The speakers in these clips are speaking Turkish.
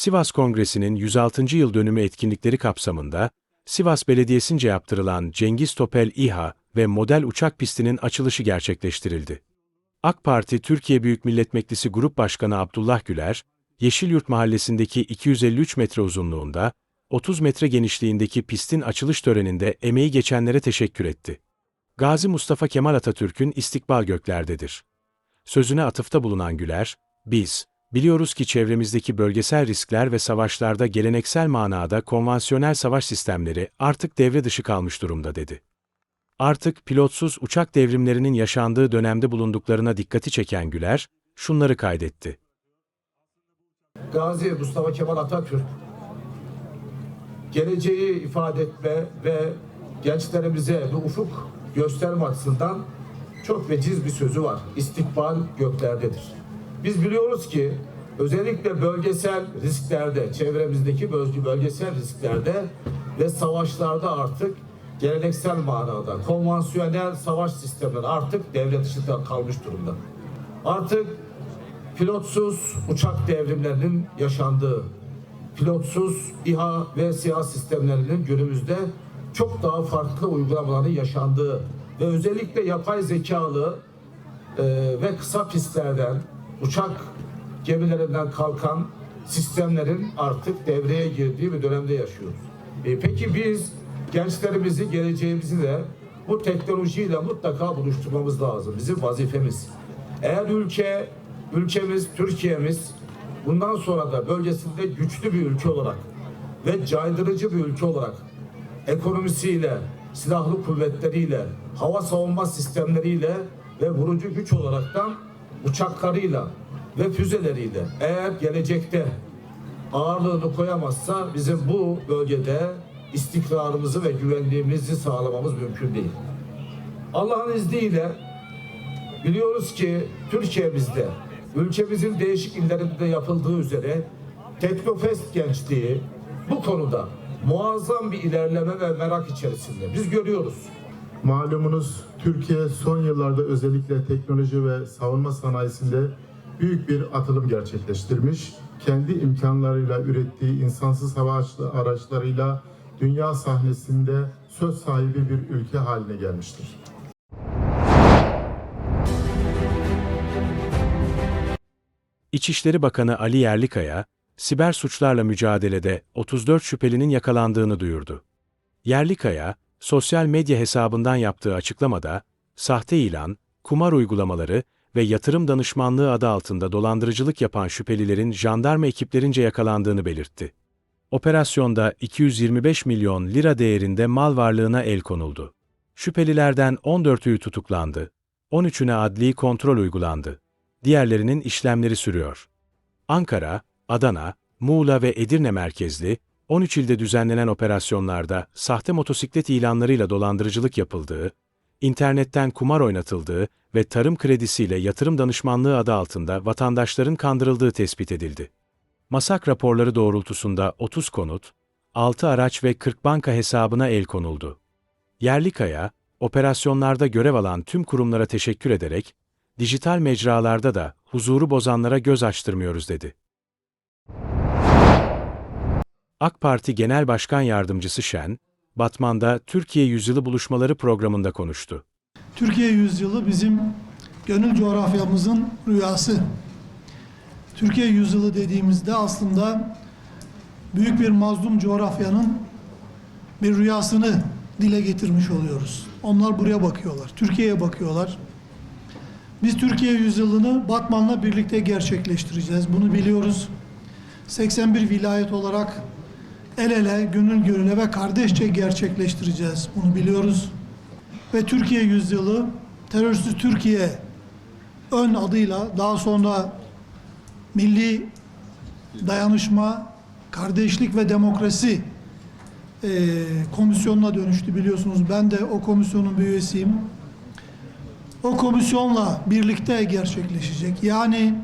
Sivas Kongresi'nin 106. yıl dönümü etkinlikleri kapsamında, Sivas Belediyesi'nce yaptırılan Cengiz Topel İHA ve model uçak pistinin açılışı gerçekleştirildi. AK Parti Türkiye Büyük Millet Meclisi Grup Başkanı Abdullah Güler, Yeşilyurt Mahallesi'ndeki 253 metre uzunluğunda, 30 metre genişliğindeki pistin açılış töreninde emeği geçenlere teşekkür etti. Gazi Mustafa Kemal Atatürk'ün istikbal göklerdedir. Sözüne atıfta bulunan Güler, biz, biliyoruz ki çevremizdeki bölgesel riskler ve savaşlarda geleneksel manada konvansiyonel savaş sistemleri artık devre dışı kalmış durumda dedi. Artık pilotsuz uçak devrimlerinin yaşandığı dönemde bulunduklarına dikkati çeken Güler, şunları kaydetti. Gazi Mustafa Kemal Atatürk geleceği ifade etme ve gençlerimize bir ufuk gösterme açısından çok veciz bir sözü var. İstikbal göklerdedir. Biz biliyoruz ki özellikle bölgesel risklerde, çevremizdeki bölge- bölgesel risklerde ve savaşlarda artık geleneksel manada konvansiyonel savaş sistemleri artık devlet dışında kalmış durumda. Artık pilotsuz uçak devrimlerinin yaşandığı, pilotsuz İHA ve SİHA sistemlerinin günümüzde çok daha farklı uygulamaların yaşandığı ve özellikle yapay zekalı e, ve kısa pistlerden uçak gemilerinden kalkan sistemlerin artık devreye girdiği bir dönemde yaşıyoruz. E, peki biz gençlerimizi, geleceğimizi de bu teknolojiyle mutlaka buluşturmamız lazım. Bizim vazifemiz. Eğer ülke, ülkemiz, Türkiye'miz bundan sonra da bölgesinde güçlü bir ülke olarak ve caydırıcı bir ülke olarak ekonomisiyle, silahlı kuvvetleriyle, hava savunma sistemleriyle ve vurucu güç olaraktan uçaklarıyla ve füzeleriyle eğer gelecekte ağırlığını koyamazsa bizim bu bölgede istikrarımızı ve güvenliğimizi sağlamamız mümkün değil. Allah'ın izniyle biliyoruz ki Türkiye'mizde ülkemizin değişik illerinde de yapıldığı üzere Teknofest gençliği bu konuda muazzam bir ilerleme ve merak içerisinde. Biz görüyoruz. Malumunuz Türkiye son yıllarda özellikle teknoloji ve savunma sanayisinde büyük bir atılım gerçekleştirmiş. Kendi imkanlarıyla ürettiği insansız hava araçlarıyla dünya sahnesinde söz sahibi bir ülke haline gelmiştir. İçişleri Bakanı Ali Yerlikaya, siber suçlarla mücadelede 34 şüphelinin yakalandığını duyurdu. Yerlikaya, sosyal medya hesabından yaptığı açıklamada, sahte ilan, kumar uygulamaları ve yatırım danışmanlığı adı altında dolandırıcılık yapan şüphelilerin jandarma ekiplerince yakalandığını belirtti. Operasyonda 225 milyon lira değerinde mal varlığına el konuldu. Şüphelilerden 14'ü tutuklandı. 13'üne adli kontrol uygulandı. Diğerlerinin işlemleri sürüyor. Ankara, Adana, Muğla ve Edirne merkezli 13 ilde düzenlenen operasyonlarda sahte motosiklet ilanlarıyla dolandırıcılık yapıldığı, internetten kumar oynatıldığı ve tarım kredisiyle yatırım danışmanlığı adı altında vatandaşların kandırıldığı tespit edildi. Masak raporları doğrultusunda 30 konut, 6 araç ve 40 banka hesabına el konuldu. Yerlikaya, operasyonlarda görev alan tüm kurumlara teşekkür ederek, dijital mecralarda da huzuru bozanlara göz açtırmıyoruz dedi. AK Parti Genel Başkan Yardımcısı Şen, Batman'da Türkiye Yüzyılı Buluşmaları programında konuştu. Türkiye yüzyılı bizim gönül coğrafyamızın rüyası. Türkiye yüzyılı dediğimizde aslında büyük bir mazlum coğrafyanın bir rüyasını dile getirmiş oluyoruz. Onlar buraya bakıyorlar, Türkiye'ye bakıyorlar. Biz Türkiye yüzyılını Batman'la birlikte gerçekleştireceğiz. Bunu biliyoruz. 81 vilayet olarak el ele, gönül gönüle ve kardeşçe gerçekleştireceğiz. Bunu biliyoruz ve Türkiye yüzyılı terörsüz Türkiye ön adıyla daha sonra milli dayanışma, kardeşlik ve demokrasi eee, komisyonuna dönüştü biliyorsunuz. Ben de o komisyonun bir üyesiyim. O komisyonla birlikte gerçekleşecek. Yani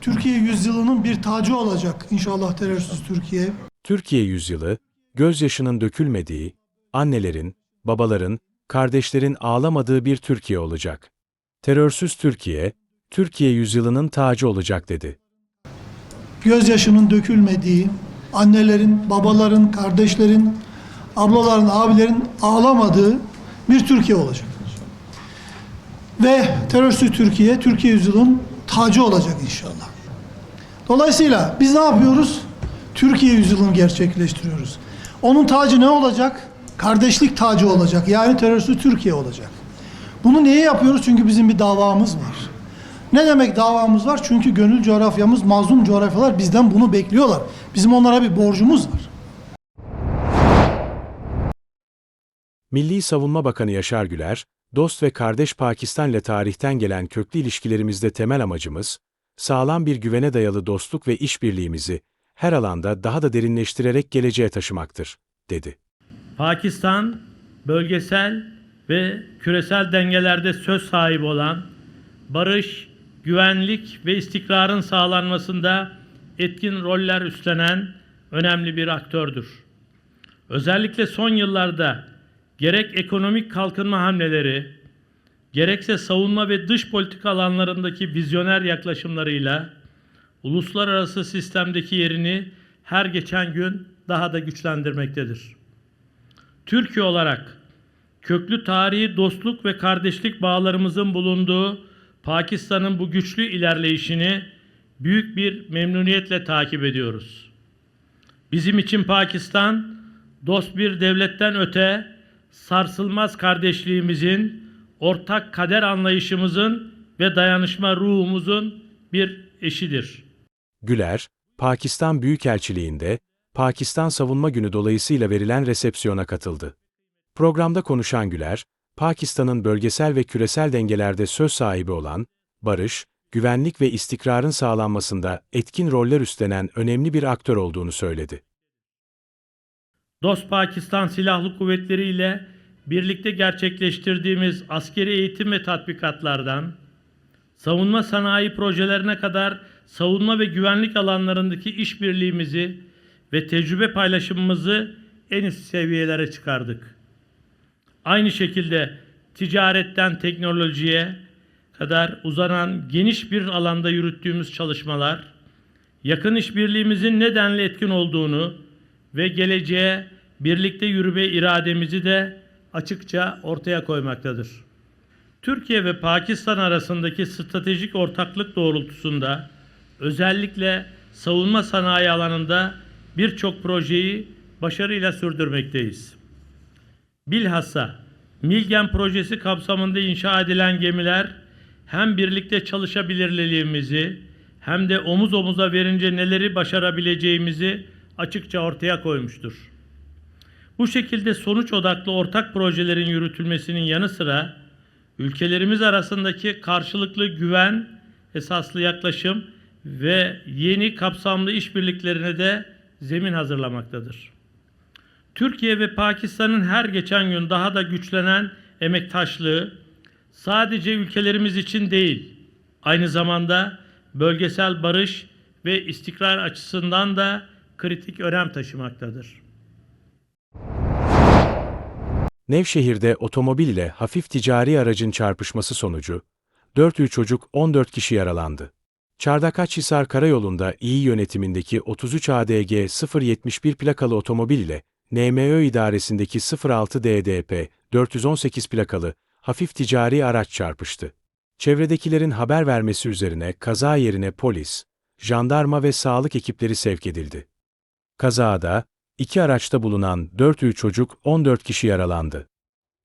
Türkiye yüzyılının bir tacı olacak inşallah terörsüz Türkiye. Türkiye Yüzyılı, gözyaşının dökülmediği, annelerin, babaların, kardeşlerin ağlamadığı bir Türkiye olacak. Terörsüz Türkiye, Türkiye yüzyılının tacı olacak dedi. gözyaşının dökülmediği, annelerin, babaların, kardeşlerin, ablaların, abilerin ağlamadığı bir Türkiye olacak. Ve terörsüz Türkiye, Türkiye yüzyılın tacı olacak inşallah. Dolayısıyla biz ne yapıyoruz? Türkiye yüzyılını gerçekleştiriyoruz. Onun tacı ne olacak? Kardeşlik tacı olacak. Yani terörsüz Türkiye olacak. Bunu niye yapıyoruz? Çünkü bizim bir davamız var. Ne demek davamız var? Çünkü gönül coğrafyamız, mazlum coğrafyalar bizden bunu bekliyorlar. Bizim onlara bir borcumuz var. Milli Savunma Bakanı Yaşar Güler, dost ve kardeş Pakistan ile tarihten gelen köklü ilişkilerimizde temel amacımız, sağlam bir güvene dayalı dostluk ve işbirliğimizi her alanda daha da derinleştirerek geleceğe taşımaktır, dedi. Pakistan bölgesel ve küresel dengelerde söz sahibi olan barış, güvenlik ve istikrarın sağlanmasında etkin roller üstlenen önemli bir aktördür. Özellikle son yıllarda gerek ekonomik kalkınma hamleleri, gerekse savunma ve dış politika alanlarındaki vizyoner yaklaşımlarıyla uluslararası sistemdeki yerini her geçen gün daha da güçlendirmektedir. Türkiye olarak köklü tarihi dostluk ve kardeşlik bağlarımızın bulunduğu Pakistan'ın bu güçlü ilerleyişini büyük bir memnuniyetle takip ediyoruz. Bizim için Pakistan dost bir devletten öte sarsılmaz kardeşliğimizin, ortak kader anlayışımızın ve dayanışma ruhumuzun bir eşidir. Güler, Pakistan Büyükelçiliğinde, Pakistan Savunma Günü dolayısıyla verilen resepsiyona katıldı. Programda konuşan Güler, Pakistan'ın bölgesel ve küresel dengelerde söz sahibi olan, barış, güvenlik ve istikrarın sağlanmasında etkin roller üstlenen önemli bir aktör olduğunu söyledi. Dost Pakistan Silahlı Kuvvetleri ile birlikte gerçekleştirdiğimiz askeri eğitim ve tatbikatlardan, savunma sanayi projelerine kadar savunma ve güvenlik alanlarındaki işbirliğimizi ve tecrübe paylaşımımızı en üst seviyelere çıkardık. Aynı şekilde ticaretten teknolojiye kadar uzanan geniş bir alanda yürüttüğümüz çalışmalar, yakın işbirliğimizin nedenle etkin olduğunu ve geleceğe birlikte yürüme irademizi de açıkça ortaya koymaktadır. Türkiye ve Pakistan arasındaki stratejik ortaklık doğrultusunda özellikle savunma sanayi alanında birçok projeyi başarıyla sürdürmekteyiz. Bilhassa Milgen projesi kapsamında inşa edilen gemiler hem birlikte çalışabilirliğimizi hem de omuz omuza verince neleri başarabileceğimizi açıkça ortaya koymuştur. Bu şekilde sonuç odaklı ortak projelerin yürütülmesinin yanı sıra ülkelerimiz arasındaki karşılıklı güven esaslı yaklaşım ve yeni kapsamlı işbirliklerine de zemin hazırlamaktadır. Türkiye ve Pakistan'ın her geçen gün daha da güçlenen emektaşlığı sadece ülkelerimiz için değil, aynı zamanda bölgesel barış ve istikrar açısından da kritik önem taşımaktadır. Nevşehir'de otomobil ile hafif ticari aracın çarpışması sonucu 4 çocuk 14 kişi yaralandı. Çardakaçhisar Karayolu'nda iyi yönetimindeki 33 ADG 071 plakalı otomobil ile NMÖ idaresindeki 06 DDP 418 plakalı hafif ticari araç çarpıştı. Çevredekilerin haber vermesi üzerine kaza yerine polis, jandarma ve sağlık ekipleri sevk edildi. Kazada, iki araçta bulunan 4 çocuk 14 kişi yaralandı.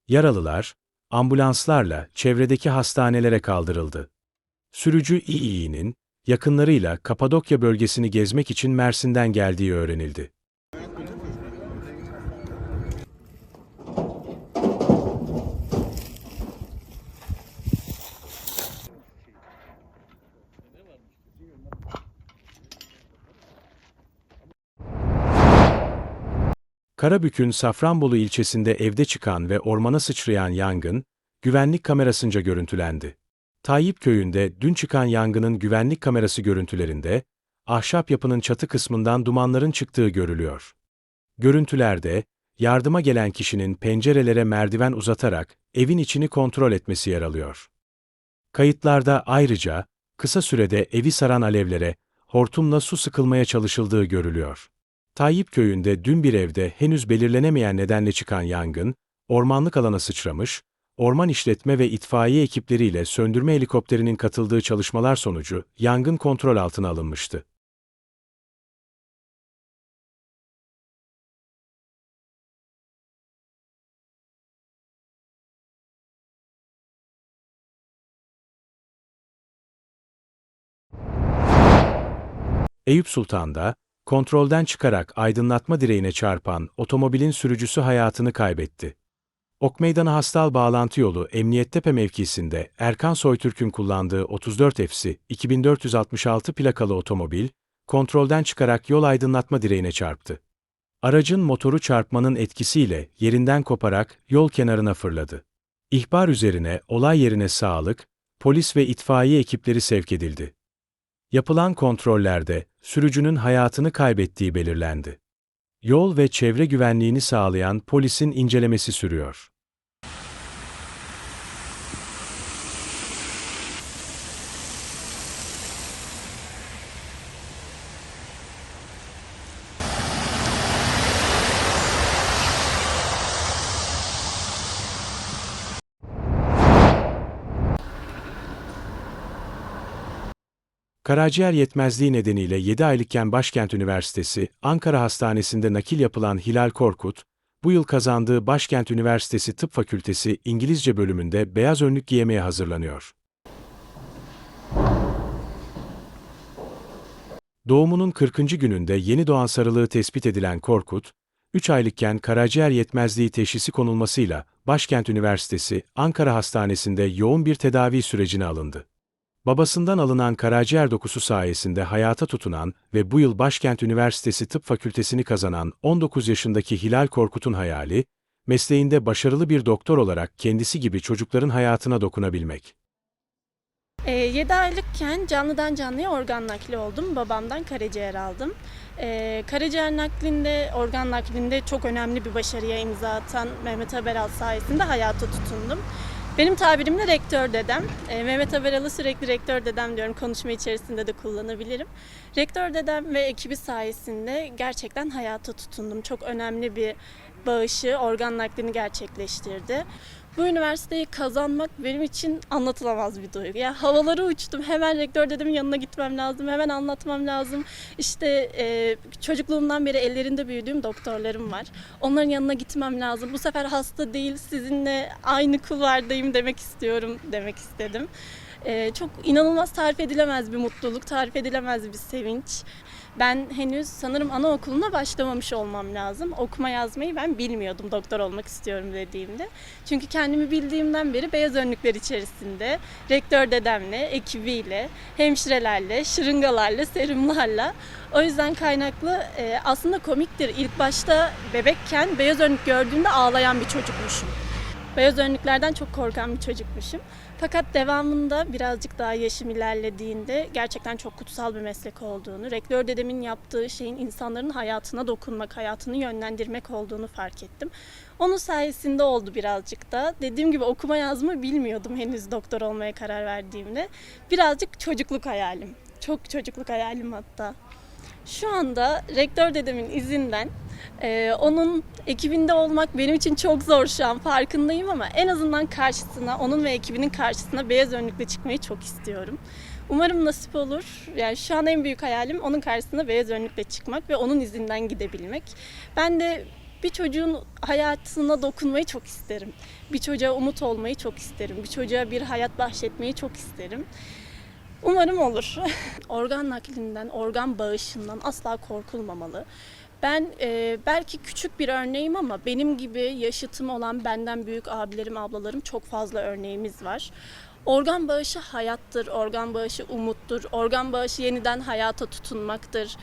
Yaralılar, ambulanslarla çevredeki hastanelere kaldırıldı. Sürücü İİ'nin, yakınlarıyla Kapadokya bölgesini gezmek için Mersin'den geldiği öğrenildi. Karabük'ün Safranbolu ilçesinde evde çıkan ve ormana sıçrayan yangın, güvenlik kamerasınca görüntülendi. Tayyip köyünde dün çıkan yangının güvenlik kamerası görüntülerinde, ahşap yapının çatı kısmından dumanların çıktığı görülüyor. Görüntülerde, yardıma gelen kişinin pencerelere merdiven uzatarak evin içini kontrol etmesi yer alıyor. Kayıtlarda ayrıca, kısa sürede evi saran alevlere hortumla su sıkılmaya çalışıldığı görülüyor. Tayyip köyünde dün bir evde henüz belirlenemeyen nedenle çıkan yangın, ormanlık alana sıçramış, orman işletme ve itfaiye ekipleriyle söndürme helikopterinin katıldığı çalışmalar sonucu yangın kontrol altına alınmıştı. Eyüp Sultan'da, kontrolden çıkarak aydınlatma direğine çarpan otomobilin sürücüsü hayatını kaybetti. Okmeydanı Hastal bağlantı yolu Emniyettepe mevkisinde Erkan Soytürk'ün kullandığı 34 FC 2466 plakalı otomobil, kontrolden çıkarak yol aydınlatma direğine çarptı. Aracın motoru çarpmanın etkisiyle yerinden koparak yol kenarına fırladı. İhbar üzerine olay yerine sağlık, polis ve itfaiye ekipleri sevk edildi. Yapılan kontrollerde sürücünün hayatını kaybettiği belirlendi. Yol ve çevre güvenliğini sağlayan polisin incelemesi sürüyor. Karaciğer yetmezliği nedeniyle 7 aylıkken Başkent Üniversitesi, Ankara Hastanesi'nde nakil yapılan Hilal Korkut, bu yıl kazandığı Başkent Üniversitesi Tıp Fakültesi İngilizce bölümünde beyaz önlük giymeye hazırlanıyor. Doğumunun 40. gününde yeni doğan sarılığı tespit edilen Korkut, 3 aylıkken karaciğer yetmezliği teşhisi konulmasıyla Başkent Üniversitesi Ankara Hastanesi'nde yoğun bir tedavi sürecine alındı. Babasından alınan karaciğer dokusu sayesinde hayata tutunan ve bu yıl Başkent Üniversitesi Tıp Fakültesini kazanan 19 yaşındaki Hilal Korkut'un hayali, mesleğinde başarılı bir doktor olarak kendisi gibi çocukların hayatına dokunabilmek. 7 aylıkken canlıdan canlıya organ nakli oldum. Babamdan karaciğer aldım. Ee, karaciğer naklinde, organ naklinde çok önemli bir başarıya imza atan Mehmet Haberal sayesinde hayata tutundum. Benim tabirimle rektör dedem. Ee, Mehmet Haberal'ı sürekli rektör dedem diyorum. Konuşma içerisinde de kullanabilirim. Rektör dedem ve ekibi sayesinde gerçekten hayata tutundum. Çok önemli bir bağışı, organ naklini gerçekleştirdi. Bu üniversiteyi kazanmak benim için anlatılamaz bir duygu. Ya havalara uçtum. Hemen rektör dedemin yanına gitmem lazım. Hemen anlatmam lazım. İşte e, çocukluğumdan beri ellerinde büyüdüğüm doktorlarım var. Onların yanına gitmem lazım. Bu sefer hasta değil, sizinle aynı kulvardayım demek istiyorum demek istedim. E, çok inanılmaz tarif edilemez bir mutluluk, tarif edilemez bir sevinç. Ben henüz sanırım anaokuluna başlamamış olmam lazım. Okuma yazmayı ben bilmiyordum doktor olmak istiyorum dediğimde. Çünkü kendimi bildiğimden beri beyaz önlükler içerisinde rektör dedemle, ekibiyle, hemşirelerle, şırıngalarla, serumlarla o yüzden kaynaklı e, aslında komiktir. İlk başta bebekken beyaz önlük gördüğümde ağlayan bir çocukmuşum. Beyaz önlüklerden çok korkan bir çocukmuşum. Fakat devamında birazcık daha yaşım ilerlediğinde gerçekten çok kutsal bir meslek olduğunu, rektör dedemin yaptığı şeyin insanların hayatına dokunmak, hayatını yönlendirmek olduğunu fark ettim. Onun sayesinde oldu birazcık da. Dediğim gibi okuma yazma bilmiyordum henüz doktor olmaya karar verdiğimde. Birazcık çocukluk hayalim. Çok çocukluk hayalim hatta. Şu anda rektör dedemin izinden ee, onun ekibinde olmak benim için çok zor şu an farkındayım ama en azından karşısına, onun ve ekibinin karşısına beyaz önlükle çıkmayı çok istiyorum. Umarım nasip olur. Yani şu an en büyük hayalim onun karşısına beyaz önlükle çıkmak ve onun izinden gidebilmek. Ben de bir çocuğun hayatına dokunmayı çok isterim. Bir çocuğa umut olmayı çok isterim. Bir çocuğa bir hayat bahşetmeyi çok isterim. Umarım olur. organ naklinden, organ bağışından asla korkulmamalı. Ben e, belki küçük bir örneğim ama benim gibi yaşıtım olan benden büyük abilerim, ablalarım çok fazla örneğimiz var. Organ bağışı hayattır, organ bağışı umuttur, organ bağışı yeniden hayata tutunmaktır.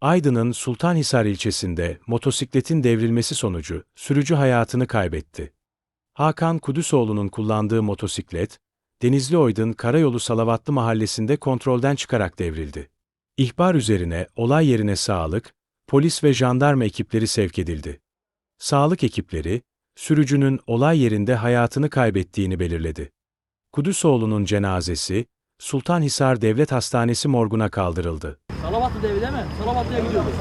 Aydın'ın Sultanhisar ilçesinde motosikletin devrilmesi sonucu sürücü hayatını kaybetti. Hakan Kudüsoğlu'nun kullandığı motosiklet, Denizli Oydun Karayolu Salavatlı mahallesinde kontrolden çıkarak devrildi. İhbar üzerine olay yerine sağlık, polis ve jandarma ekipleri sevk edildi. Sağlık ekipleri, sürücünün olay yerinde hayatını kaybettiğini belirledi. Kudüsoğlu'nun cenazesi, Sultanhisar Devlet Hastanesi morguna kaldırıldı. Salavatlı devre mi? Salavatlı'ya gidiyoruz.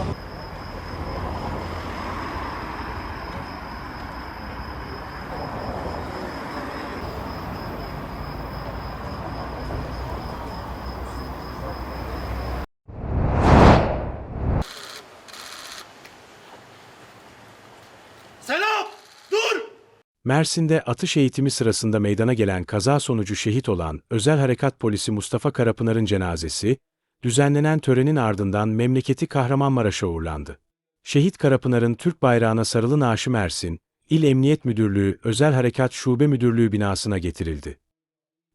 Mersin'de atış eğitimi sırasında meydana gelen kaza sonucu şehit olan Özel Harekat Polisi Mustafa Karapınar'ın cenazesi, düzenlenen törenin ardından memleketi Kahramanmaraş'a uğurlandı. Şehit Karapınar'ın Türk bayrağına sarılı naaşı Mersin, İl Emniyet Müdürlüğü Özel Harekat Şube Müdürlüğü binasına getirildi.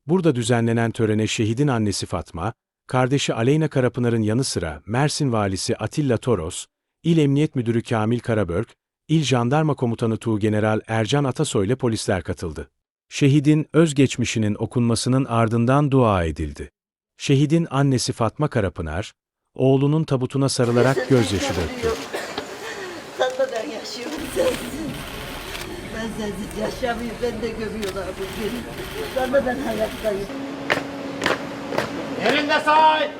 Burada düzenlenen törene şehidin annesi Fatma, kardeşi Aleyna Karapınar'ın yanı sıra Mersin Valisi Atilla Toros, İl Emniyet Müdürü Kamil Karabörk, İl Jandarma Komutanı Tuğgeneral Ercan Atasoy ile polisler katıldı. Şehidin özgeçmişinin okunmasının ardından dua edildi. Şehidin annesi Fatma Karapınar, oğlunun tabutuna sarılarak gözyaşı döktü. Ben yaşıyorum sensiz. Ben sensiz yaşamıyorum. Ben de gömüyorlar bugün. Sen ben hayattayım. Yerinde say.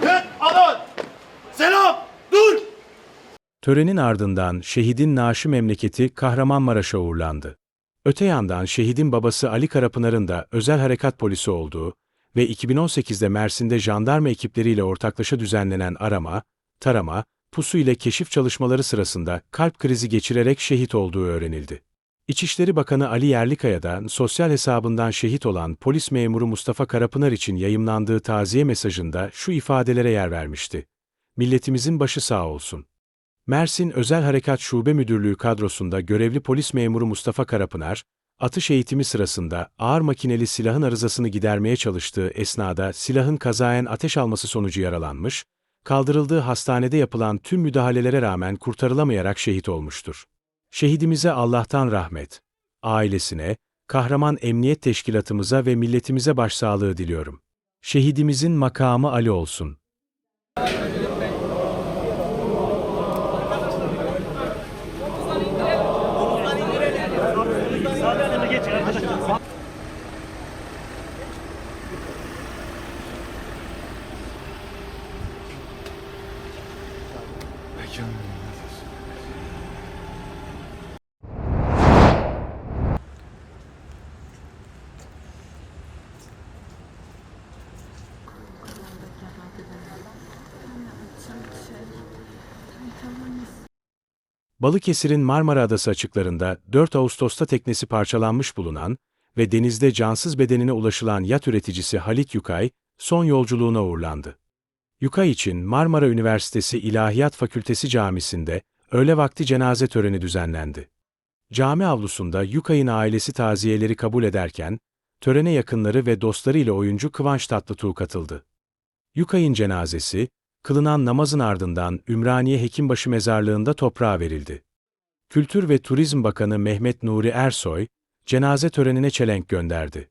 Tut alın. Selam. Dur. Törenin ardından şehidin naaşı memleketi Kahramanmaraş'a uğurlandı. Öte yandan şehidin babası Ali Karapınar'ın da özel harekat polisi olduğu ve 2018'de Mersin'de jandarma ekipleriyle ortaklaşa düzenlenen arama, tarama, pusu ile keşif çalışmaları sırasında kalp krizi geçirerek şehit olduğu öğrenildi. İçişleri Bakanı Ali Yerlikaya'dan sosyal hesabından şehit olan polis memuru Mustafa Karapınar için yayımlandığı taziye mesajında şu ifadelere yer vermişti. Milletimizin başı sağ olsun. Mersin Özel Harekat Şube Müdürlüğü kadrosunda görevli polis memuru Mustafa Karapınar, atış eğitimi sırasında ağır makineli silahın arızasını gidermeye çalıştığı esnada silahın kazayen ateş alması sonucu yaralanmış, kaldırıldığı hastanede yapılan tüm müdahalelere rağmen kurtarılamayarak şehit olmuştur. Şehidimize Allah'tan rahmet, ailesine, kahraman emniyet teşkilatımıza ve milletimize başsağlığı diliyorum. Şehidimizin makamı Ali olsun. Balıkesir'in Marmara Adası açıklarında 4 Ağustos'ta teknesi parçalanmış bulunan ve denizde cansız bedenine ulaşılan yat üreticisi Halit Yukay, son yolculuğuna uğurlandı. Yukay için Marmara Üniversitesi İlahiyat Fakültesi Camisi'nde öğle vakti cenaze töreni düzenlendi. Cami avlusunda Yukay'ın ailesi taziyeleri kabul ederken, törene yakınları ve dostları ile oyuncu Kıvanç Tatlıtuğ katıldı. Yukay'ın cenazesi, kılınan namazın ardından Ümraniye Hekimbaşı Mezarlığı'nda toprağa verildi. Kültür ve Turizm Bakanı Mehmet Nuri Ersoy, cenaze törenine çelenk gönderdi.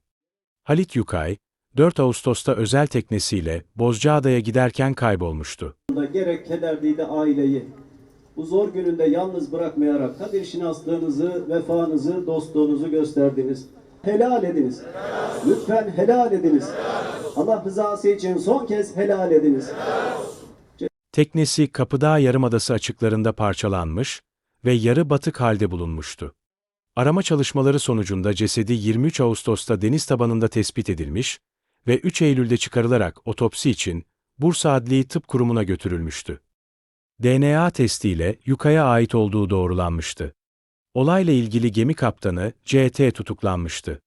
Halit Yukay, 4 Ağustos'ta özel teknesiyle Bozcaada'ya giderken kaybolmuştu. gerek kederliydi aileyi. Bu zor gününde yalnız bırakmayarak kadir şinaslığınızı, vefanızı, dostluğunuzu gösterdiniz. Helal ediniz. Lütfen helal ediniz. Allah rızası için son kez helal ediniz. Teknesi Kapıdağ Yarımadası açıklarında parçalanmış ve yarı batık halde bulunmuştu. Arama çalışmaları sonucunda cesedi 23 Ağustos'ta deniz tabanında tespit edilmiş ve 3 Eylül'de çıkarılarak otopsi için Bursa Adli Tıp Kurumu'na götürülmüştü. DNA testiyle Yuka'ya ait olduğu doğrulanmıştı. Olayla ilgili gemi kaptanı CT tutuklanmıştı.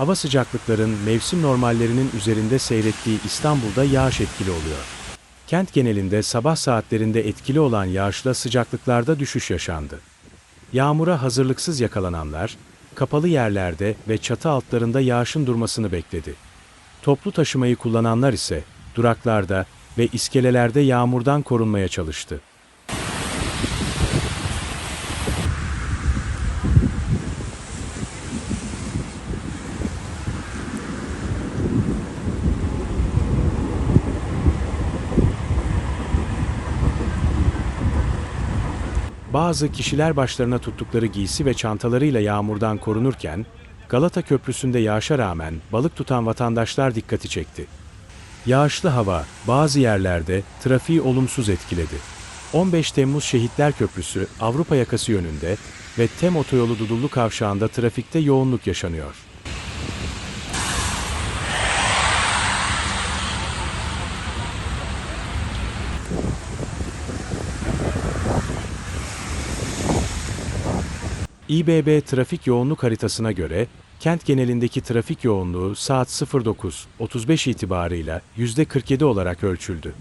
Hava sıcaklıkların mevsim normallerinin üzerinde seyrettiği İstanbul'da yağış etkili oluyor. Kent genelinde sabah saatlerinde etkili olan yağışla sıcaklıklarda düşüş yaşandı. Yağmura hazırlıksız yakalananlar, kapalı yerlerde ve çatı altlarında yağışın durmasını bekledi. Toplu taşımayı kullananlar ise duraklarda ve iskelelerde yağmurdan korunmaya çalıştı. Bazı kişiler başlarına tuttukları giysi ve çantalarıyla yağmurdan korunurken, Galata Köprüsü'nde yağışa rağmen balık tutan vatandaşlar dikkati çekti. Yağışlı hava bazı yerlerde trafiği olumsuz etkiledi. 15 Temmuz Şehitler Köprüsü Avrupa yakası yönünde ve Tem Otoyolu Dudullu Kavşağı'nda trafikte yoğunluk yaşanıyor. İBB trafik yoğunluk haritasına göre kent genelindeki trafik yoğunluğu saat 09.35 itibarıyla %47 olarak ölçüldü.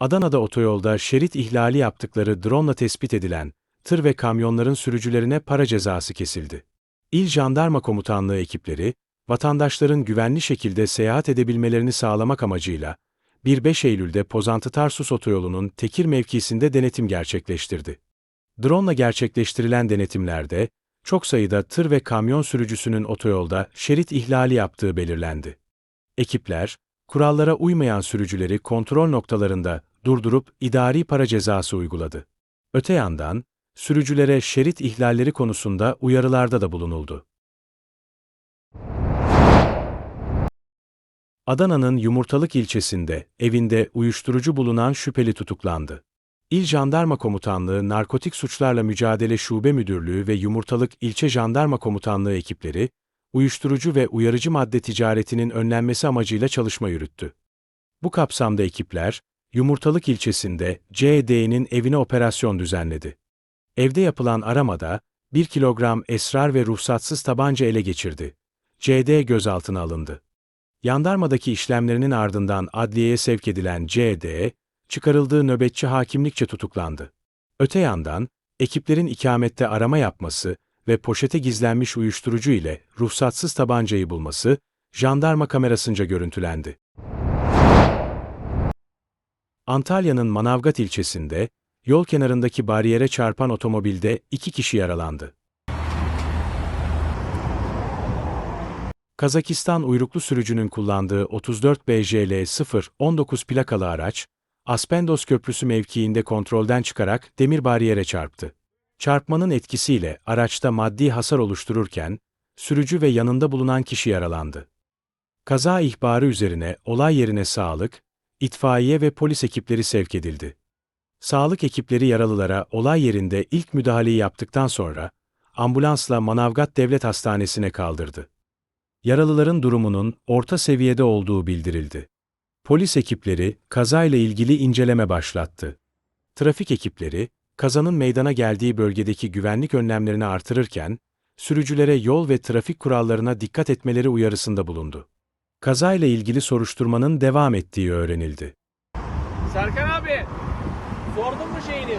Adana'da otoyolda şerit ihlali yaptıkları drone tespit edilen tır ve kamyonların sürücülerine para cezası kesildi. İl Jandarma Komutanlığı ekipleri, vatandaşların güvenli şekilde seyahat edebilmelerini sağlamak amacıyla 1-5 Eylül'de Pozantı Tarsus Otoyolu'nun Tekir mevkisinde denetim gerçekleştirdi. Drone gerçekleştirilen denetimlerde çok sayıda tır ve kamyon sürücüsünün otoyolda şerit ihlali yaptığı belirlendi. Ekipler, kurallara uymayan sürücüleri kontrol noktalarında durdurup idari para cezası uyguladı. Öte yandan, sürücülere şerit ihlalleri konusunda uyarılarda da bulunuldu. Adana'nın Yumurtalık ilçesinde evinde uyuşturucu bulunan şüpheli tutuklandı. İl Jandarma Komutanlığı Narkotik Suçlarla Mücadele Şube Müdürlüğü ve Yumurtalık İlçe Jandarma Komutanlığı ekipleri, uyuşturucu ve uyarıcı madde ticaretinin önlenmesi amacıyla çalışma yürüttü. Bu kapsamda ekipler, Yumurtalık ilçesinde CD'nin evine operasyon düzenledi. Evde yapılan aramada 1 kilogram esrar ve ruhsatsız tabanca ele geçirdi. CD gözaltına alındı. Yandarmadaki işlemlerinin ardından adliyeye sevk edilen CD, çıkarıldığı nöbetçi hakimlikçe tutuklandı. Öte yandan, ekiplerin ikamette arama yapması ve poşete gizlenmiş uyuşturucu ile ruhsatsız tabancayı bulması, jandarma kamerasınca görüntülendi. Antalya'nın Manavgat ilçesinde, yol kenarındaki bariyere çarpan otomobilde iki kişi yaralandı. Kazakistan uyruklu sürücünün kullandığı 34 BJL 019 plakalı araç, Aspendos Köprüsü mevkiinde kontrolden çıkarak demir bariyere çarptı. Çarpmanın etkisiyle araçta maddi hasar oluştururken, sürücü ve yanında bulunan kişi yaralandı. Kaza ihbarı üzerine olay yerine sağlık, itfaiye ve polis ekipleri sevk edildi. Sağlık ekipleri yaralılara olay yerinde ilk müdahaleyi yaptıktan sonra, ambulansla Manavgat Devlet Hastanesi'ne kaldırdı. Yaralıların durumunun orta seviyede olduğu bildirildi. Polis ekipleri kazayla ilgili inceleme başlattı. Trafik ekipleri, kazanın meydana geldiği bölgedeki güvenlik önlemlerini artırırken, sürücülere yol ve trafik kurallarına dikkat etmeleri uyarısında bulundu. Kazayla ilgili soruşturmanın devam ettiği öğrenildi. Serkan abi. Sordun mu şeyini?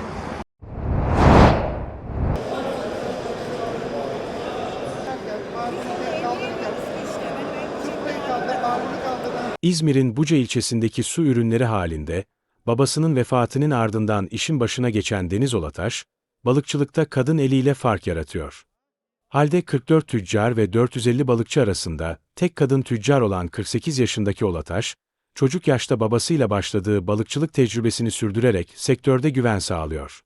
İzmir'in Buca ilçesindeki su ürünleri halinde, babasının vefatının ardından işin başına geçen Deniz Olataş, balıkçılıkta kadın eliyle fark yaratıyor. Halde 44 tüccar ve 450 balıkçı arasında tek kadın tüccar olan 48 yaşındaki Olataş, çocuk yaşta babasıyla başladığı balıkçılık tecrübesini sürdürerek sektörde güven sağlıyor.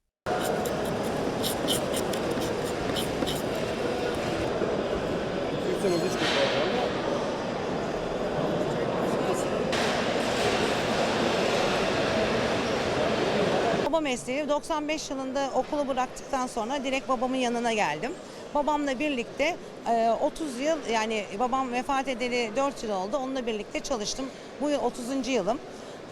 Mesleği. 95 yılında okulu bıraktıktan sonra direkt babamın yanına geldim. Babamla birlikte e, 30 yıl yani babam vefat edeli 4 yıl oldu. Onunla birlikte çalıştım. Bu yıl 30. yılım.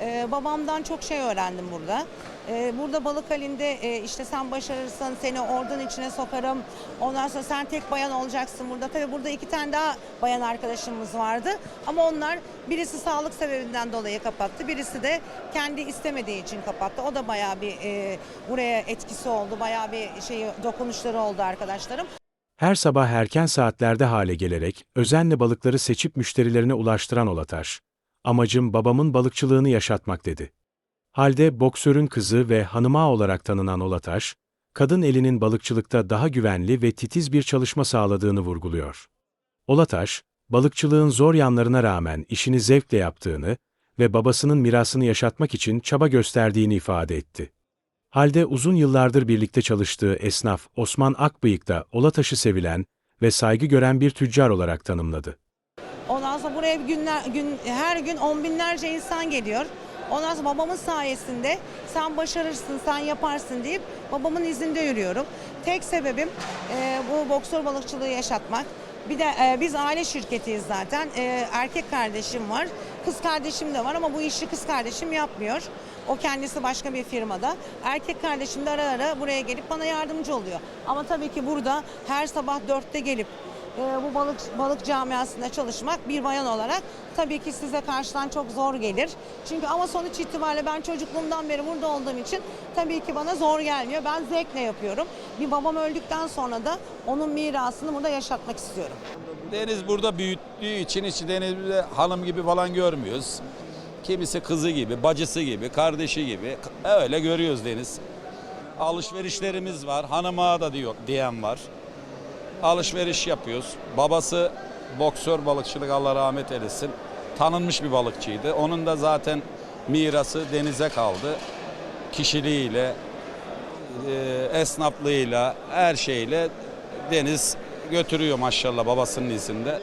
E, babamdan çok şey öğrendim burada. E, burada balık halinde e, işte sen başarırsan seni ordunun içine sokarım. Ondan sonra sen tek bayan olacaksın burada. Tabii burada iki tane daha bayan arkadaşımız vardı. Ama onlar birisi sağlık sebebinden dolayı kapattı. Birisi de kendi istemediği için kapattı. O da bayağı bir e, buraya etkisi oldu. Bayağı bir şey dokunuşları oldu arkadaşlarım. Her sabah erken saatlerde hale gelerek özenle balıkları seçip müşterilerine ulaştıran Olataş, amacım babamın balıkçılığını yaşatmak dedi. Halde boksörün kızı ve hanıma olarak tanınan Olataş, kadın elinin balıkçılıkta daha güvenli ve titiz bir çalışma sağladığını vurguluyor. Olataş, balıkçılığın zor yanlarına rağmen işini zevkle yaptığını ve babasının mirasını yaşatmak için çaba gösterdiğini ifade etti. Halde uzun yıllardır birlikte çalıştığı esnaf Osman Akbıyık da Olataş'ı sevilen ve saygı gören bir tüccar olarak tanımladı. Sonra buraya günler, gün, her gün on binlerce insan geliyor. Ondan sonra babamın sayesinde sen başarırsın, sen yaparsın deyip babamın izinde yürüyorum. Tek sebebim e, bu boksör balıkçılığı yaşatmak. Bir de e, biz aile şirketiyiz zaten. E, erkek kardeşim var, kız kardeşim de var ama bu işi kız kardeşim yapmıyor. O kendisi başka bir firmada. Erkek kardeşim de ara ara buraya gelip bana yardımcı oluyor. Ama tabii ki burada her sabah dörtte gelip bu balık balık camiasında çalışmak bir bayan olarak tabii ki size karşıdan çok zor gelir. Çünkü ama sonuç itibariyle ben çocukluğumdan beri burada olduğum için tabii ki bana zor gelmiyor. Ben zevkle yapıyorum. Bir babam öldükten sonra da onun mirasını burada yaşatmak istiyorum. Deniz burada büyüttüğü için hiç denizde hanım gibi falan görmüyoruz. Kimisi kızı gibi, bacısı gibi, kardeşi gibi öyle görüyoruz deniz. Alışverişlerimiz var. Hanıma da diyor diyen var. Alışveriş yapıyoruz. Babası boksör balıkçılık Allah rahmet eylesin. Tanınmış bir balıkçıydı. Onun da zaten mirası denize kaldı. Kişiliğiyle, e, esnaflığıyla, her şeyle deniz götürüyor maşallah babasının izinde.